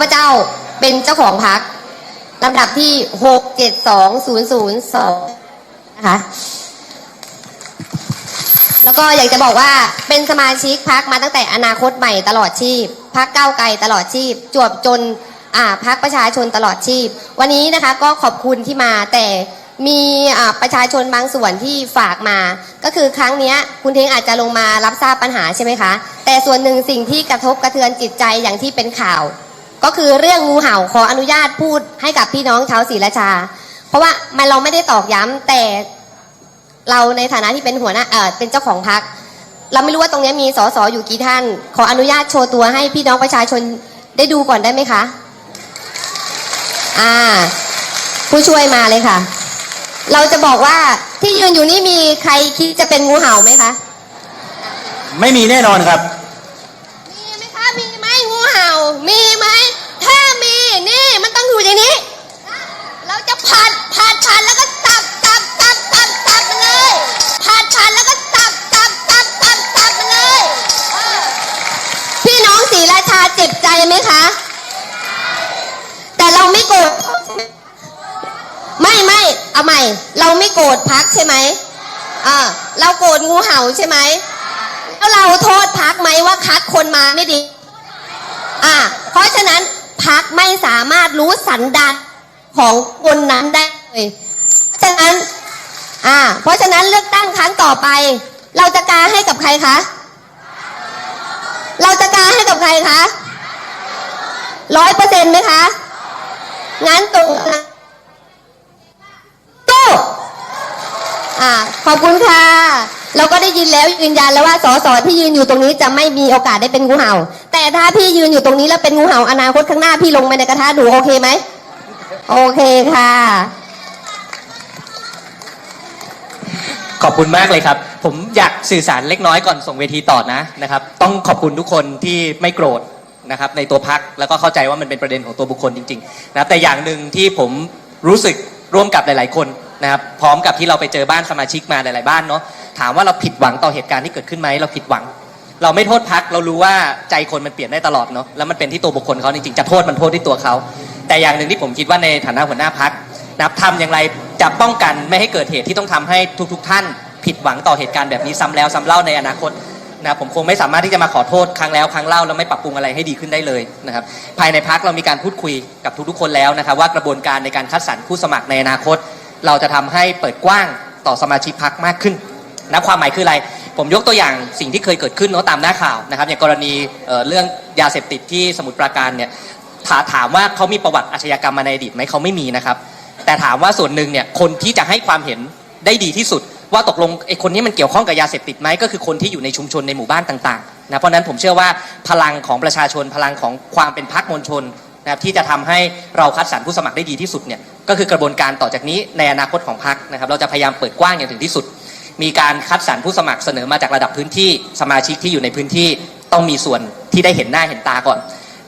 พเจ้าเป็นเจ้าของพักลำดับที่หกเจ็ดสองศูนย์ศูนย์สองนะคะแล้วก็อยากจะบอกว่าเป็นสมาชิกพักมาตั้งแต่อนาคตใหม่ตลอดชีพพักก้าไกลตลอดชีพ จวบจนอ่าพักประชาชนตลอดชีพ วันนี้นะคะก็ขอบคุณที่มาแต่มีประชาชนบางส่วนที่ฝากมา ก็คือครั้งนี้คุณเทงอาจจะลงมารับทราบปัญหาใช่ไหมคะ แต่ส่วนหนึ่งสิ่งที่กระทบกระเทือนจิตใจอย่างที่เป็นข่าว ก็คือเรื่องงูเห่าขออนุญาตพูดให้กับพี่น้องชาวศรีราชา เพราะว่ามันเราไม่ได้ตอกย้ำแต่เราในฐานะที่เป็นหัวหน้าเออเป็นเจ้าของพัก เราไม่รู้ว่าตรงนี้มีสสอยู่กี่ท่าน ขออนุญาตโชว์ตัวให้พี่น้องประชาชนได้ดูก่อนได้ไหมคะ อ่า ผู้ช่วยมาเลยค่ะ เราจะบอกว่าที่ยืนอยู่นี่มีใครคิดจะเป็นงูเห่าไหมคะ ไม่มีแน่นอนครับ มีไหมคะ มีไหมงูเห่า มีไหม ถ้ามีนี่มันต้องอยู่ในนี้ เรา จะผัดผัดผัดแล้วก็ตับตับตับตับตับมันเลยผัดผัดแล้วก็ตับตับตับตับตับมันเลยพี่น้องศรีราชาเจ็บใจไหมคะ แต่เราไม่โกรธไม่ไม่เอาใหม่ เราไม่โกรธพักใช่ไหมอ่าเราโกรธงูเห่าใช่ไหมแล้วเราโทษพักไหมว่าคัดคนมาไม่ดี อ่า เพราะฉะนั้นพักไม่สามารถรู้สันดาน ของคนนั้นได้เลยเพราะฉะนั้นอ่าเพราะฉะนั้นเลือกตั้งครั้งต่อไป เราจะกาให้กับใครคะเราจะกาให้กับใครคะร้อยเปอร์เซ็นต์ไหมคะงั้นตรงนะตู้อ่าขอบคุณค่ะ เราก็ได้ยินแล้วยืนยันแล้วว่าสสที่ยืนอยู่ตรงนี้จะไม่มีโอกาสได้เป็นงูเห่า แต่ถ้าพี่ยืนอยู่ตรงนี้แล้วเป็นงูเห่าอนาคตข้างหน้าพี่ลงไปในกระทะดูโอเคไหม โอเคค่ะ ขอบคุณมากเลยครับ ผมอยากสื่อสารเล็กน้อยก่อนส่งเวทีต่อนะนะครับ ต้องขอบคุณทุกคนที่ไม่โกรธนะครับในตัวพักแล้วก็เข้าใจว่ามันเป็นประเด็นของตัวบุคคลจริงๆนะครับแต่อย่างหนึ่งที่ผมรู้สึกร่วมกับหลาย ๆ คนนะครับพร้อมกับที่เราไปเจอบ้านสมาชิกมาหลาย ๆ บ้านเนาะถามว่าเราผิดหวังต่อเหตุการณ์ที่เกิดขึ้นไหมเราผิดหวัง เราไม่โทษพักเรารู้ว่าใจคนมันเปลี่ยนได้ตลอดเนาะแล้วมันเป็นที่ตัวบุคคลเขาจริงๆจะโทษมันโทษที่ตัวเขา แต่อย่างหนึ่งที่ผมคิดว่าในฐานะหัวหน้าพักนะครับทำอย่างไรจะป้องกันไม่ให้เกิดเหตุที่ต้องทำให้ทุกๆท่าน ผิดหวังต่อเหตุการณ์แบบนี้ซ้ำแล้วซ้ำเล่าในอนาคตนะผมคงไม่สามารถที่จะมาขอโทษครั้งแล้วครั้งเล่าแล้วไม่ปรับปรุงอะไรให้ดีขึ้นได้เลยนะครับภายในพักเรามีการพูดคุยกับทุกๆคนแล้วนะครับว่ากระบวนการในการคัดสรรผู้สมัครในอนาคต เราจะทำให้เปิดกว้างต่อสมาชิกพักมากขึ้นนะความหมายคืออะไร ผมยกตัวอย่างสิ่งที่เคยเกิดขึ้นเนาะตามหน้าข่าวนะครับอย่างกรณีเเรื่องยาเสพติดที่สมุทรปราการเนี่ย ถาถามว่าเขามีประวัติอาชญากรรมมาในอดีตไหมเขาไม่มีนะครับ แต่ถามว่าส่วนหนึ่งเนี่ยคนที่จะให้ความเห็นได้ดีที่สุด ว่าตกลงไอ้คนนี้มันเกี่ยวข้องกับยาเสพติดไหมก็คือคนที่อยู่ในชุมชนในหมู่บ้านต่างๆนะเพราะนั้นผมเชื่อว่าพลังของประชาชนพลังของความเป็นพรรคมวลชนนะครับที่จะทำให้เราคัดสรรผู้สมัครได้ดีที่สุดเนี่ยก็คือกระบวนการต่อจากนี้ในอนาคตของพรรคนะครับ เราจะพยายามเปิดกว้างอย่างถึงที่สุด มีการคัดสรรผู้สมัครเสนอมาจากระดับพื้นที่สมาชิกที่อยู่ในพื้นที่ต้องมีส่วนที่ได้เห็นหน้าเห็นตาก่อน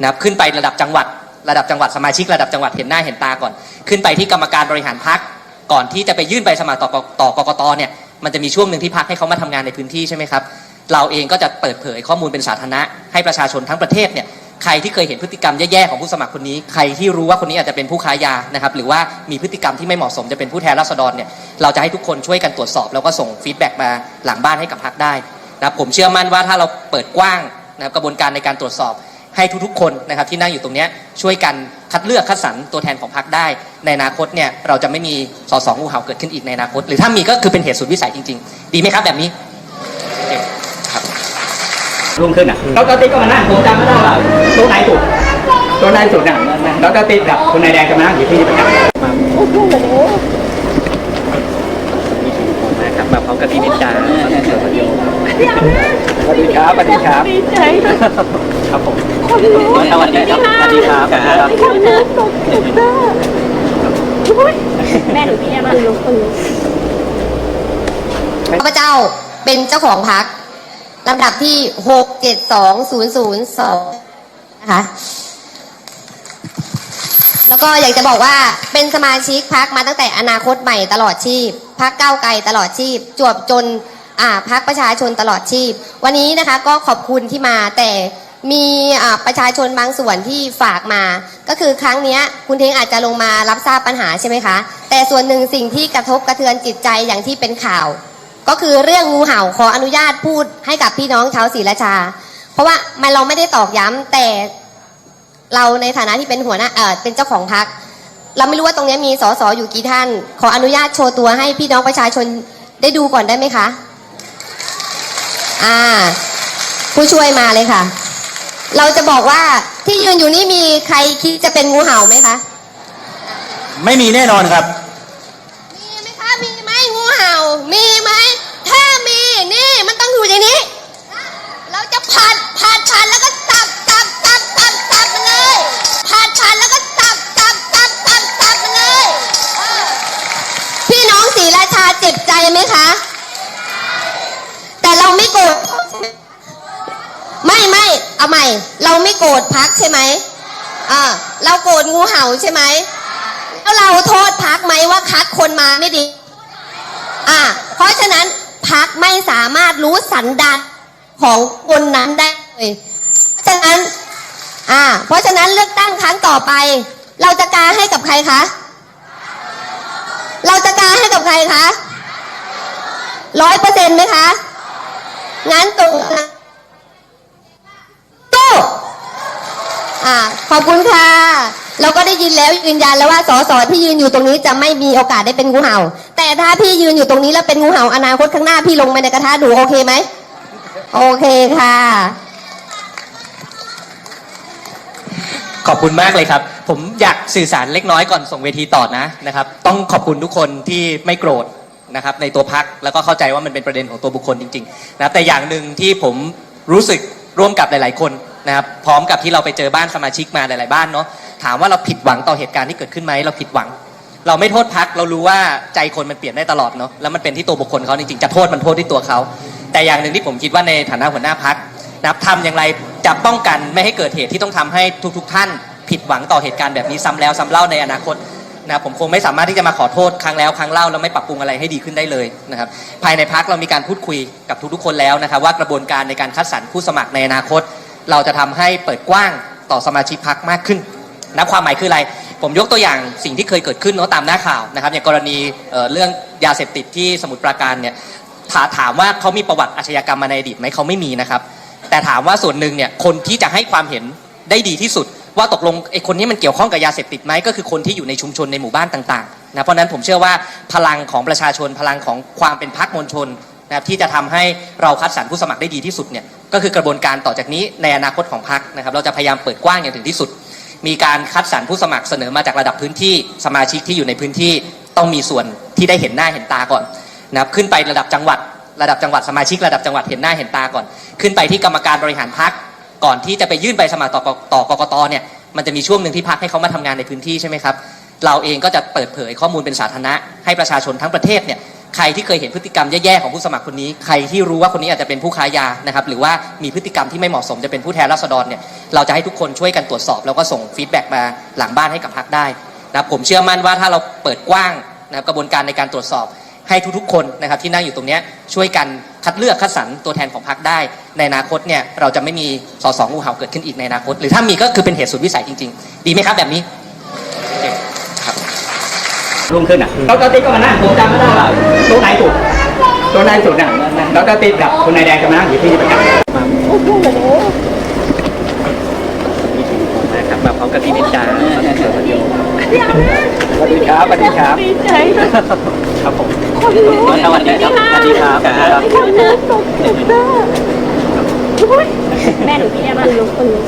นะครับขึ้นไประดับจังหวัด ระดับจังหวัดสมาชิกระดับจังหวัดเห็นหน้าเห็นตาก่อน ขึ้นไปที่กรรมการบริหารพักก่อนที่จะไปยื่นใบสมัครต่อต่อกกตเนี่ยมันจะมีช่วงหนึ่งที่พักให้เขามาทำงานในพื้นที่ใช่ไหมครับเราเองก็จะเปิดเผยข้อมูลเป็นสาธารณะ ให้ประชาชนทั้งประเทศเนี่ยใครที่เคยเห็นพฤติกรรมแย่ๆของผู้สมัครคนนี้ ใครที่รู้ว่าคนนี้อาจจะเป็นผู้ค้ายานะครับหรือว่ามีพฤติกรรมที่ไม่เหมาะสมจะเป็นผู้แทนราษฎรเนี่ยเราจะให้ทุกคนช่วยกันตรวจสอบ แล้วก็ส่งฟีดแบ็กมาหลังบ้านให้กับพักได้นะครับผมเชื่อมั่นว่าถ้าเราเปิดกว้างนะครับกระบวนการในการตรวจสอบ ให้ทุกๆ คนนะครับที่นั่งอยู่ตรงเนี้ยช่วยกันคัดเลือกคัดสรรตัวแทนของพรรคได้ ในอนาคตเนี่ยเราจะไม่มีสสงูเห่าเกิดขึ้นอีกในอนาคต หรือถ้ามีก็คือเป็นเหตุสุดวิสัยจริง ๆ ดีไหมครับแบบนี้โอเคครับรุ่งขึ้นอะดรติ๊กก็มานั่งผมจำไม่ได้ว่าตัวไหนถูกตัวไหนถูกน่ะดรติ๊กกับคุณนายแดงก็มานั่งอยู่ที่นี่ประจำนะครับมาพร้อมกับพี่นิจาส วัสดีครับสวัสดีครับดีใจนะครับผมคนรู้สวัสดีครับสวัสดีครับคนรู้ตกเจ็บหน้าอุ๊ยแม่หนูพี่มาลงปืนข้าพเจ้าเป็นเจ้าของพักลำดับที่หกเจ็ดสองศูนย์ศูนย์สองนะคะ แล้วก็อยากจะบอกว่าเป็นสมาชิกพักมาตั้งแต่อนาคตใหม่ตลอดชีพพักก้าวไกลตลอดชีพ จวบจน อ่าพักประชาชนตลอดชีพ วันนี้นะคะก็ขอบคุณที่มาแต่มีประชาชนบางส่วนที่ฝากมา ก็คือครั้งนี้คุณเทงอาจจะลงมารับทราบปัญหาใช่ไหมคะ แต่ส่วนหนึ่งสิ่งที่กระทบกระเทือนจิตใจอย่างที่เป็นข่าว ก็คือเรื่องงูเห่าขออนุญาตพูดให้กับพี่น้องชาวศรีราชา เพราะว่ามันเราไม่ได้ตอกย้ำแต่เราในฐานะที่เป็นหัวหน้าเออเป็นเจ้าของพัก เราไม่รู้ว่าตรงนี้มีสสอยู่กี่ท่าน ขออนุญาตโชว์ตัวให้พี่น้องประชาชนได้ดูก่อนได้ไหมคะ อ่า ผู้ช่วยมาเลยค่ะ เราจะบอกว่าที่ยืนอยู่นี่มีใครคิดจะเป็นงูเห่าไหมคะไม่มีแน่นอนครับ มีไหมคะมีไหมงูเห่า มีไหมถ้ามีนี่มันต้องอยู่ในนี้ เราจะผัดผัดผัดแล้วก็ตับตับตับตับตับมันเลยผัดผัดแล้วก็ตับตับตับตับตับมันเลยเออพี่น้องศรีราชาเจ็บใจไหมคะ เอาใหม่ เราไม่โกรธพักใช่ไหมอ่าเราโกรธงูเห่าใช่ไหมแล้วเราโทษพักไหมว่าคัดคนมาไม่ดี อ่า เพราะฉะนั้นพักไม่สามารถรู้สันดานของคนนั้นได้เลยเพราะฉะนั้น อ่า เพราะฉะนั้นเลือกตั้งครั้งต่อไป เราจะกาให้กับใครคะ เราจะกาให้กับใครคะร้อยเปอร์เซ็นต์ไหมคะ งั้นตรงนะตู้ อ่าขอบคุณค่ะ เราก็ได้ยินแล้วยืนยันแล้วว่าสสที่ยืนอยู่ตรงนี้จะไม่มีโอกาสได้เป็นงูเห่า แต่ถ้าพี่ยืนอยู่ตรงนี้แล้วเป็นงูเห่าอนาคตข้างหน้าพี่ลงไปในกระทะดูโอเคไหมโอเคค่ะ ขอบคุณมากเลยครับ ผมอยากสื่อสารเล็กน้อยก่อนส่งเวทีต่อนะนะครับ ต้องขอบคุณทุกคนที่ไม่โกรธนะครับในตัวพักแล้วก็เข้าใจว่ามันเป็นประเด็นของตัวบุคคลจริงๆนะแต่อย่างหนึ่งที่ผมรู้สึกร่วมกับหลาย ๆ คน นะครับพร้อมกับที่เราไปเจอบ้านสมาชิกมาหลาย ๆ บ้านเนาะถามว่าเราผิดหวังต่อเหตุการณ์ที่เกิดขึ้นไหมเราผิดหวัง เราไม่โทษพักเรารู้ว่าใจคนมันเปลี่ยนได้ตลอดเนาะแล้วมันเป็นที่ตัวบุคคลเขาจริงๆจะโทษมันโทษที่ตัวเขา แต่อย่างหนึ่งที่ผมคิดว่าในฐานะหัวหน้าพักนะครับทำอย่างไรจะป้องกันไม่ให้เกิดเหตุที่ต้องทำให้ทุก ๆ ท่าน ผิดหวังต่อเหตุการณ์แบบนี้ซ้ำแล้วซ้ำเล่าในอนาคตนะครับผมคงไม่สามารถที่จะมาขอโทษครั้งแล้วครั้งเล่าแล้วไม่ปรับปรุงอะไรให้ดีขึ้นได้เลยนะครับภายในพักเรามีการพูดคุยกับทุกๆคนแล้วนะครับ ว่ากระบวนการในการคัดสรรผู้สมัครในอนาคต เราจะทำให้เปิดกว้างต่อสมาชิกพักมากขึ้นนะความหมายคืออะไร ผมยกตัวอย่างสิ่งที่เคยเกิดขึ้นเนาะตามหน้าข่าวนะครับอย่างกรณีเเรื่องยาเสพติดที่สมุทรปราการเนี่ยถาถามว่าเขามีประวัติอาชญากรรมมาในอดีตไหมเขาไม่มีนะครับ แต่ถามว่าส่วนหนึ่งเนี่ยคนที่จะให้ความเห็นได้ดีที่สุด ว่าตกลงไอ้คนนี้มันเกี่ยวข้องกับยาเสพติดไหมก็คือคนที่อยู่ในชุมชนในหมู่บ้านต่างๆนะเพราะนั้นผมเชื่อว่าพลังของประชาชนพลังของความเป็นพรรคมวลชน นะครับที่จะทำให้เราคัดสรรผู้สมัครได้ดีที่สุดเนี่ยก็คือกระบวนการต่อจากนี้ในอนาคตของพรรคนะครับเราจะพยายามเปิดกว้างอย่างถึงที่สุด มีการคัดสรรผู้สมัครเสนอมาจากระดับพื้นที่สมาชิกที่อยู่ในพื้นที่ต้องมีส่วนที่ได้เห็นหน้าเห็นตาก่อนนะครับขึ้นไประดับจังหวัดระดับจังหวัดสมาชิกระดับจังหวัดเห็นหน้าเห็นตาก่อน ขึ้นไปที่กรรมการบริหารพักก่อนที่จะไปยื่นใบสมัครต่อต่อกกตเนี่ยมันจะมีช่วงหนึ่งที่พักให้เขามาทำงานในพื้นที่ใช่ไหมครับเราเองก็จะเปิดเผยข้อมูลเป็นสาธารณะให้ประชาชนทั้งประเทศเนี่ย ใครที่เคยเห็นพฤติกรรมแย่ๆของผู้สมัครคนนี้ ใครที่รู้ว่าคนนี้อาจจะเป็นผู้ค้ายานะครับหรือว่ามีพฤติกรรมที่ไม่เหมาะสมจะเป็นผู้แทนราษฎรเนี่ยเราจะให้ทุกคนช่วยกันตรวจสอบ แล้วก็ส่งฟีดแบ็กมาหลังบ้านให้กับพักได้นะครับผมเชื่อมั่นว่าถ้าเราเปิดกว้างนะครับกระบวนการในการตรวจสอบให้ทุกๆคนนะครับที่นั่งอยู่ตรงนี้ช่วยกันคัดเลือกคัดสรรตัวแทนของพรรคได้ ในอนาคตเนี่ยเราจะไม่มีสสงูเห่าเกิดขึ้นอีกในอนาคต หรือถ้ามีก็คือเป็นเหตุสุดวิสัยจริง ๆ ดีไหมครับแบบนี้ รับรุ่งขึ้นอะเราจะติดก็มานั่งผมจำไม่ได้ว่าตัวไหนสุดตัวไหนสุดน่ะเราจะติดกับคุณนายแดงจะมานั่งอยู่ที่นี่ประจำโอ้โหนะครับมาพร้อมกับพี่นิจาสวัสดีครับสวัสดีครับดีใจครับผมคนรู้สวัสดีครับสวัสดีครับคนรู้ตกเจ็บหน้าโอ้ยแม่หนูพี่แอมคือลุกคนรู้